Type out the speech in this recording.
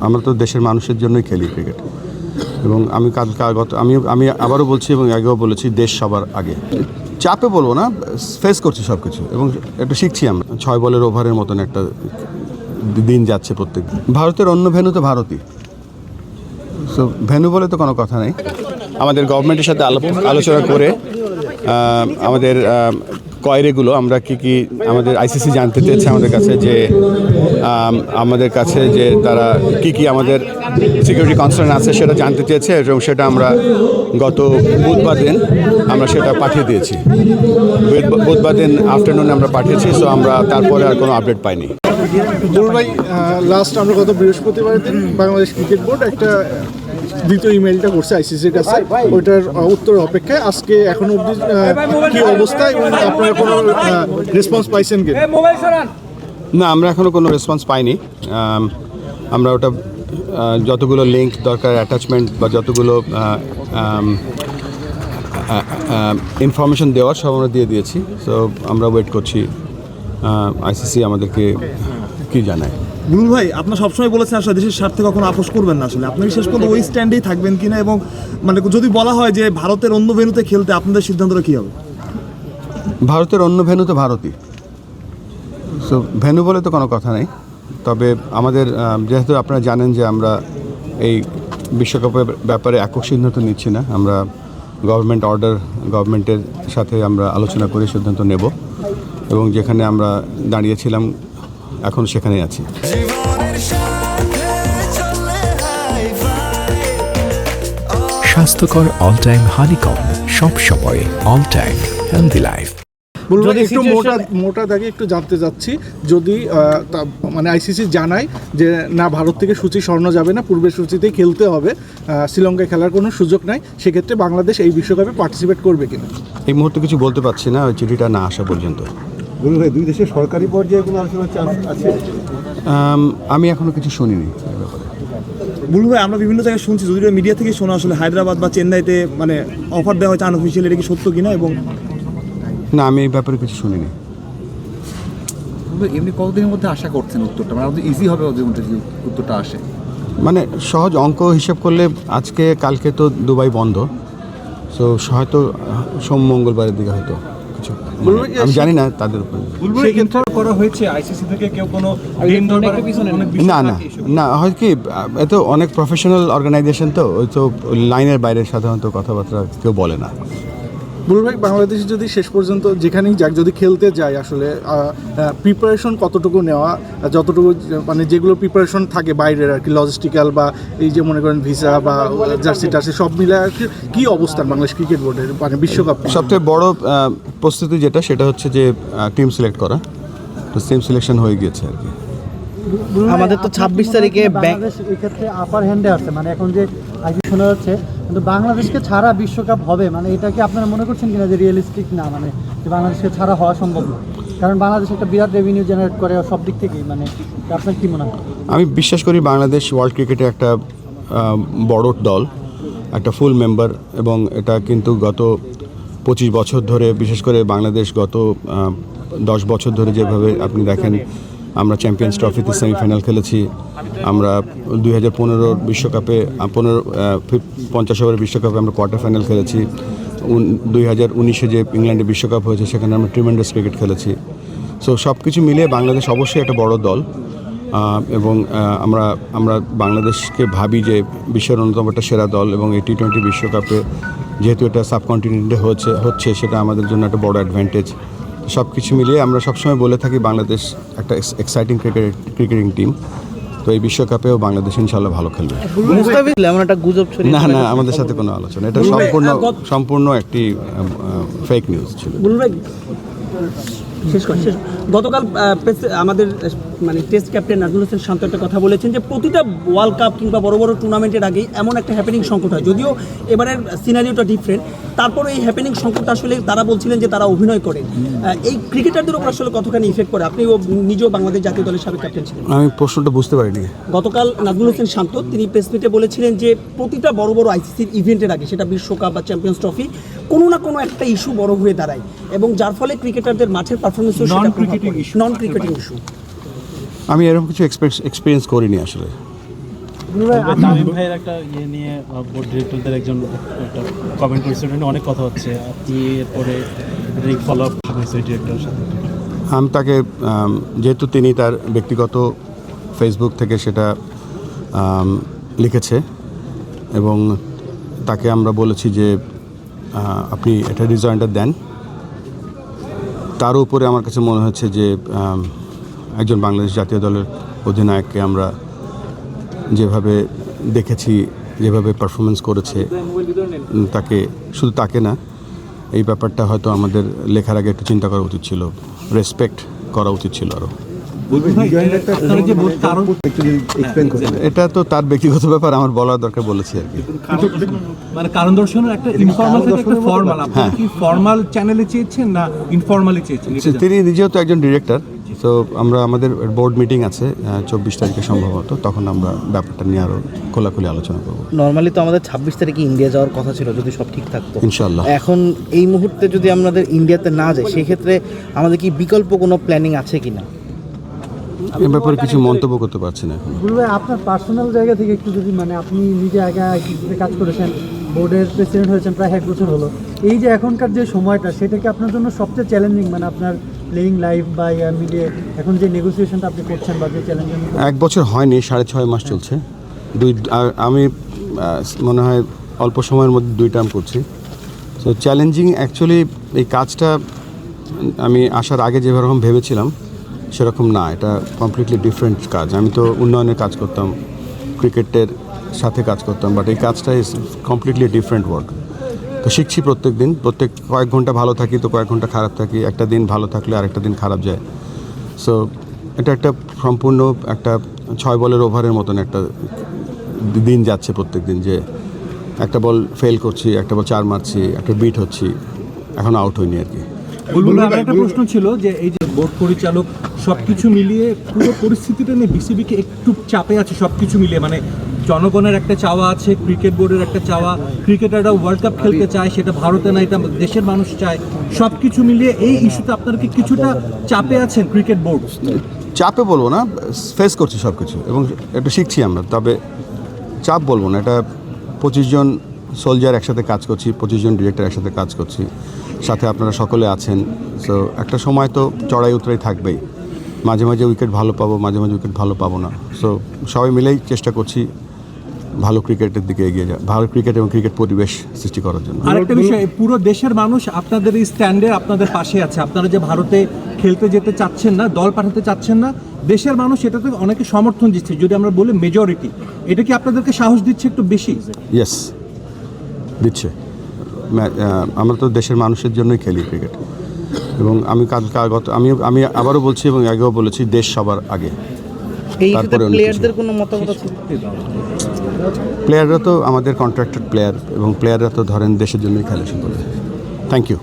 আমরা তো দেশের মানুষের জন্যই খেলি ক্রিকেট এবং আমি কালকে কাল- গত আমি আমি আবারও বলছি এবং আগেও বলেছি, দেশ সবার আগে। চাপে বলব না ফেস করছি সব কিছু এবং একটু শিখছি আমরা। ছয় বলের ওভারের মতন একটা দিন যাচ্ছে প্রত্যেক। ভারতের অন্য ভেন্যু তো ভারতই। সো ভেন্যু বলে তো কোনো কথা নেই। আমাদের গভর্নমেন্টের সাথে আলো- আলোচনা করে আমাদের কয়রেগুলো আমরা কি কি আমাদের আইসিসি জানতে চেয়েছে আমাদের কাছে যে আমাদের কাছে যে তারা কি কি আমাদের সিকিউরিটি কনসার্ন আছে সেটা জানতে চেয়েছে এবং সেটা আমরা গত বুধবার দিন আমরা সেটা পাঠিয়ে দিয়েছি। বুধ- বুধবার দিন আফটারনুনে আমরা পাঠিয়েছি সো আমরা তারপরে আর কোনো আপডেট পাইনি। ভাই লাস্ট আমরা গত বৃহস্পতিবার দিন বাংলাদেশ ক্রিকেট বোর্ড একটা দ্বিতীয় ইমেলটা করছে আইসিসির কাছে। ওইটার উত্তর অপেক্ষায় আজকে এখনও অবধি কি অবস্থা এবং আপনারা কোনো রেসপন্স পাইছেন কি? না আমরা এখনও কোনো রেসপন্স পাইনি। আমরা ওটা যতগুলো লিঙ্ক দরকার অ্যাটাচমেন্ট বা যতগুলো ইনফরমেশন দেওয়ার সব আমরা দিয়ে দিয়েছি। সো আমরা ওয়েট করছি আইসিসি আমাদেরকে কি জানায়। গুরু ভাই, আপনার সবসময় বলেছেন আসলে দেশের স্বার্থে কখনো আপোষ করবেন না আসলে। আপনি শেষ পর্যন্ত ওই স্ট্যান্ডেই থাকবেন কিনা এবং মানে যদি বলা হয় যে ভারতের অন্য ভেন্যুতে খেলতে আপনাদের সিদ্ধান্তটা কী হবে? ভারতের অন্য ভেন্যু তো ভারতই। সো ভেনু বলে তো কোনো কথা নেই। তবে আমাদের যেহেতু আপনারা জানেন যে আমরা এই বিশ্বকাপের ব্যাপারে একক সিদ্ধান্ত নিচ্ছি না, আমরা গভর্নমেন্ট অর্ডার গভর্নমেন্টের সাথে আমরা আলোচনা করে সিদ্ধান্ত নেব। এবং যেখানে আমরা দাঁড়িয়েছিলাম এখন সেখানেই আছি। জীবনের সাথে চলে হাই ফাই। স্বাস্থ্যকর অল টাইম হানিকম সব সময় অল টাইম হেলদি লাইফ বলব একটু মোটা মোটা দাগে একটু জানতে চাচ্ছি যদি আহ, মানে আইসিসি জানায় যে না ভারত থেকে সূচি স্বর্ণ যাবে না পূর্বের সূচিতেই খেলতে হবে আহ, শ্রীলঙ্কায় খেলার কোনো সুযোগ নাই সেক্ষেত্রে বাংলাদেশ এই বিশ্বকাপে পার্টিসিপেট করবে কিনা? এই মুহূর্তে কিছু বলতে পারছি না ওই চিঠিটা না আসা পর্যন্ত। বলুন ভাই দুই দেশের সরকারি পর্যায়ে কোনো আলোচনার চান্স আছে? আমি এখনও কিছু শুনিনি এই ব্যাপারে। গুরু ভাই আমরা বিভিন্ন জায়গায় শুনছি যদিও মিডিয়া থেকে শোনা আসলে হায়দ্রাবাদ বা চেন্নাইতে মানে অফার দেওয়া হয়েছে আনঅফিসিয়াল এটা কি সত্য কিনা এবং না আমি এই ব্যাপারে কিছু শুনিনি। এমনি কতদিনের মধ্যে আশা করছেন উত্তরটা? মানে ইজি হবে ওদের মধ্যে যদি উত্তরটা আসে। মানে সহজ অঙ্ক হিসেব করলে আজকে কালকে তো দুবাই বন্ধ। সো হয়তো সোম মঙ্গলবারের দিকে হয়তো কিছু আমি জানি না তাদের উপরে। করা হয়েছে আইসিসি থেকে কেউ কোনো না। না না হয় কি এত অনেক প্রফেশনাল অর্গানাইজেশন তো ওই তো লাইনের বাইরে সাধারণত কথাবার্তা কেউ বলে না। বুল ভাই বাংলাদেশ যদি শেষ পর্যন্ত যেখানেই যাক যদি খেলতে যায় আসলে প্রিপারেশন কতটুকু নেওয়া যতটুকু মানে যেগুলো প্রিপারেশন থাকে বাইরের আর কি লজিস্টিক্যাল বা এই যে মনে করেন ভিসা বা জার্সি টার্সি সব মিলে আর কি কি অবস্থান বাংলাদেশ ক্রিকেট বোর্ডের মানে বিশ্বকাপ? সবচেয়ে বড় প্রস্তুতি যেটা সেটা হচ্ছে যে টিম সিলেক্ট করা। তো টিম সিলেকশন হয়ে গিয়েছে আর কি। আমাদের তো 26 তারিখে ব্যাংক বাংলাদেশ এই ক্ষেত্রে আপার হ্যান্ডে আছে মানে এখন যে আইপি শোনা যাচ্ছে কিন্তু বাংলাদেশকে ছাড়া বিশ্বকাপ হবে মানে এটা কি আপনারা মনে করছেন কিনা যে রিয়েলিস্টিক না? মানে যে বাংলাদেশকে ছাড়া হওয়া সম্ভব না। কারণ বাংলাদেশ একটা বিরাট রেভিনিউ জেনারেট করে সব দিক থেকেই মানে আপনার কি মনে হয়? আমি বিশ্বাস করি বাংলাদেশ ওয়ার্ল্ড ক্রিকেটে একটা বড় দল, একটা ফুল মেম্বার এবং এটা কিন্তু গত পঁচিশ বছর ধরে, বিশেষ করে বাংলাদেশ গত দশ বছর ধরে যেভাবে আপনি দেখেন আমরা চ্যাম্পিয়ন্স ট্রফিতে সেমিফাইনাল খেলেছি। আমরা দুই হাজার পনেরোর বিশ্বকাপে পনেরো পঞ্চাশ ওভারের বিশ্বকাপে আমরা কোয়ার্টার ফাইনাল খেলেছি। দুই হাজার উনিশে যে ইংল্যান্ডে বিশ্বকাপ হয়েছে, সেখানে আমরা ট্রিমেন্ডাস ক্রিকেট খেলেছি। সো সব কিছু মিলিয়ে বাংলাদেশ অবশ্যই একটা বড় দল। এবং আমরা আমরা বাংলাদেশকে ভাবি যে বিশ্বের অন্যতম একটা সেরা দল এবং এই টি টোয়েন্টি বিশ্বকাপে যেহেতু এটা সাবকন্টিনেন্টে হচ্ছে হচ্ছে, সেটা আমাদের জন্য একটা বড় অ্যাডভান্টেজ সব কিছু মিলিয়ে আমরা সবসময় বলে থাকি বাংলাদেশ একটা এক্সাইটিং ক্রিকেট ক্রিকেটিং টিম তো এই বিশ্বকাপেও বাংলাদেশ ইনশাল্লাহ ভালো খেলবে। না না আমাদের সাথে কোনো আলোচনা। এটা সম্পূর্ণ সম্পূর্ণ একটি ফেক নিউজ ছিল। শেষ গতকাল আমাদের মানে টেস্ট ক্যাপ্টেন নাজমুল হোসেন শান্ত একটা কথা বলেছেন যে প্রতিটা ওয়ার্ল্ড কাপ কিংবা বড় বড় টুর্নামেন্টের আগেই এমন একটা হ্যাপেনিং সংকট হয়। যদিও এবারের সিনারিওটা ডিফারেন্ট তারপরে এই হ্যাপেনিং সংকটটা আসলে তারা বলছিলেন যে তারা অভিনয় করে। এই ক্রিকেটারদের উপর আসলে কতখানি ইফেক্ট করে আপনি নিজেও বাংলাদেশ জাতীয় দলের সাবেক ক্যাপ্টেন ছিলেন। আমি প্রশ্নটা বুঝতে পারিনি। গতকাল নাজমুল হোসেন শান্ত তিনি প্রেস মিটে বলেছিলেন যে প্রতিটা বড় বড় আইসিসির ইভেন্টের আগে সেটা বিশ্বকাপ বা চ্যাম্পিয়ন্স ট্রফি কোনো না কোনো একটা ইস্যু বড় হয়ে দাঁড়ায়। এবং যার ফলে ক্রিকেটারদের মাঠের পারফরমেন্সও ইস্যু নন ক্রিকেটিং ইস্যু আমি এরকম কিছু এক্সপিরিয়েন্স করিনি আসলে। তামিম ভাইয়ের একটা ইয়ে নিয়ে বোর্ড ডিরেক্টরদের একজন একটা কমেন্ট করেছে অনেক কথা হচ্ছে। আপনি এরপরে ফলো আপ হয়েছে ডিরেক্টরের সাথে। আমি তাকে যেহেতু তিনি তার ব্যক্তিগত ফেসবুক থেকে সেটা লিখেছে এবং তাকে আমরা বলেছি যে আপনি এটা রিজয়েন্টার দেন। তার উপরে আমার কাছে মনে হচ্ছে যে একজন বাংলাদেশ জাতীয় দলের অধিনায়ককে আমরা যেভাবে দেখেছি, যেভাবে পারফরমেন্স করেছে, তাকে, শুধু তাকে না, এই ব্যাপারটা হয়তো আমাদের লেখার আগে একটু চিন্তা করা উচিত ছিল রেসপেক্ট করা উচিত ছিল আরও আপনারা যে কারণ একটু এক্সপ্লেন করতে এটা তো তার ব্যক্তিগত ব্যাপার আমার বলার দরকার বলেছি আর কি। মানে কারণ দর্শনের একটা ইনফর্মাল একটা ফর্মাল আপনারা কি ফর্মাল চ্যানেলে চেয়েছেন না ইনফর্মালি চেয়েছেন? তিনি নিজেও তো একজন ডিরেক্টর তো আমরা আমাদের বোর্ড মিটিং আছে চব্বিশ তারিখে সম্ভবত তখন আমরা ব্যাপারটা নিয়ে আরও খোলাখুলি আলোচনা করব। নর্মালি তো আমাদের ছাব্বিশ তারিখে ইন্ডিয়া যাওয়ার কথা ছিল যদি সব ঠিক থাকতো। ইনশাল্লাহ এখন এই মুহূর্তে যদি আমাদের ইন্ডিয়াতে না যাই সেক্ষেত্রে আমাদের কি বিকল্প কোনো প্ল্যানিং আছে কি না এ ব্যাপারে কিছু মন্তব্য করতে পারছি না ভাই আপনার পার্সোনাল জায়গা থেকে একটু যদি মানে আপনি নিজে আগে কাজ করেছেন বোর্ডের প্রেসিডেন্ট হয়েছেন প্রায় এক বছর হলো এই যে এখনকার যে সময়টা সেটা কি আপনার জন্য সবচেয়ে চ্যালেঞ্জিং মানে আপনার প্লেইং লাইফ বা মিলিয়ে এখন যে নেগোসিয়েশনটা আপনি করছেন বা যে চ্যালেঞ্জের এক বছর হয়নি সাড়ে ছয় মাস চলছে। দুই আমি মনে হয় অল্প সময়ের মধ্যে দুই টার্ম করছি। তো চ্যালেঞ্জিং অ্যাকচুয়ালি এই কাজটা আমি আসার আগে যেরকম ভেবেছিলাম সেরকম না এটা কমপ্লিটলি ডিফারেন্ট কাজ। আমি তো উন্নয়নের কাজ করতাম ক্রিকেটের সাথে কাজ করতাম বাট এই কাজটা ইজ কমপ্লিটলি ডিফারেন্ট ওয়ার্ক তো শিখছি প্রত্যেক দিন প্রত্যেক কয়েক ঘণ্টা ভালো থাকি তো কয়েক ঘণ্টা খারাপ থাকি একটা দিন ভালো থাকলে আরেকটা দিন খারাপ যায়। সো এটা একটা সম্পূর্ণ একটা ছয় বলের ওভারের মতন একটা দিন যাচ্ছে প্রত্যেক দিন যে একটা বল ফেল করছি একটা বল চার মারছি একটা বিট হচ্ছি এখন আউট হয়নি আর কি। একটা প্রশ্ন ছিল যে এই যে বোর্ড পরিচালক সবকিছু মিলিয়ে পুরো পরিস্থিতিটা নিয়ে বিসিবিকে একটু চাপে আছে সবকিছু মিলিয়ে। মানে জনগণের একটা চাওয়া আছে, ক্রিকেট বোর্ডের একটা চাওয়া, ক্রিকেটাররা ওয়ার্ল্ড কাপ খেলতে চায়, সেটা ভারতে না এটা দেশের মানুষ চায়। সব কিছু মিলিয়ে এই ইস্যুতে আপনারা কি কিছুটা চাপে আছেন ক্রিকেট বোর্ড। চাপে বলব না ফেস করছি সব কিছু এবং একটু শিখছি আমরা, তবে চাপ বলব না, এটা পঁচিশ জন সোলজার একসাথে কাজ করছি, পঁচিশ জন ডিরেক্টর একসাথে কাজ করছি। সাথে আপনারা সকলে আছেন। সো একটা সময় তো চড়াই উতরাই থাকবেই। মাঝে মাঝে উইকেট ভালো পাবো মাঝে মাঝে উইকেট ভালো পাবো না। সো সবাই মিলেই চেষ্টা করছি ভালো ক্রিকেটের দিকে এগিয়ে যা ভালো ক্রিকেট এবং ক্রিকেট পরিবেশ সৃষ্টি করার জন্য। আরেকটা বিষয় পুরো দেশের মানুষ আপনাদের এই স্ট্যান্ডে আপনাদের পাশে আছে। আপনারা যে ভারতে খেলতে যেতে চাচ্ছেন না দল পাঠাতে চাচ্ছেন না দেশের মানুষ এটাতে অনেকে সমর্থন দিচ্ছে। যদি আমরা বলি মেজরিটি এটা কি আপনাদেরকে সাহস দিচ্ছে একটু বেশি? ইয়েস দিচ্ছে। আমরা তো দেশের মানুষের জন্যই খেলি ক্রিকেট এবং আমি কালকে আগত গত আমি আমি আবারও বলছি এবং আগেও বলেছি দেশ সবার আগে। তারপরে প্লেয়াররা তো আমাদের কন্ট্রাক্টেড প্লেয়ার এবং প্লেয়াররা তো ধরেন দেশের জন্যই খেলে শুধু থ্যাংক ইউ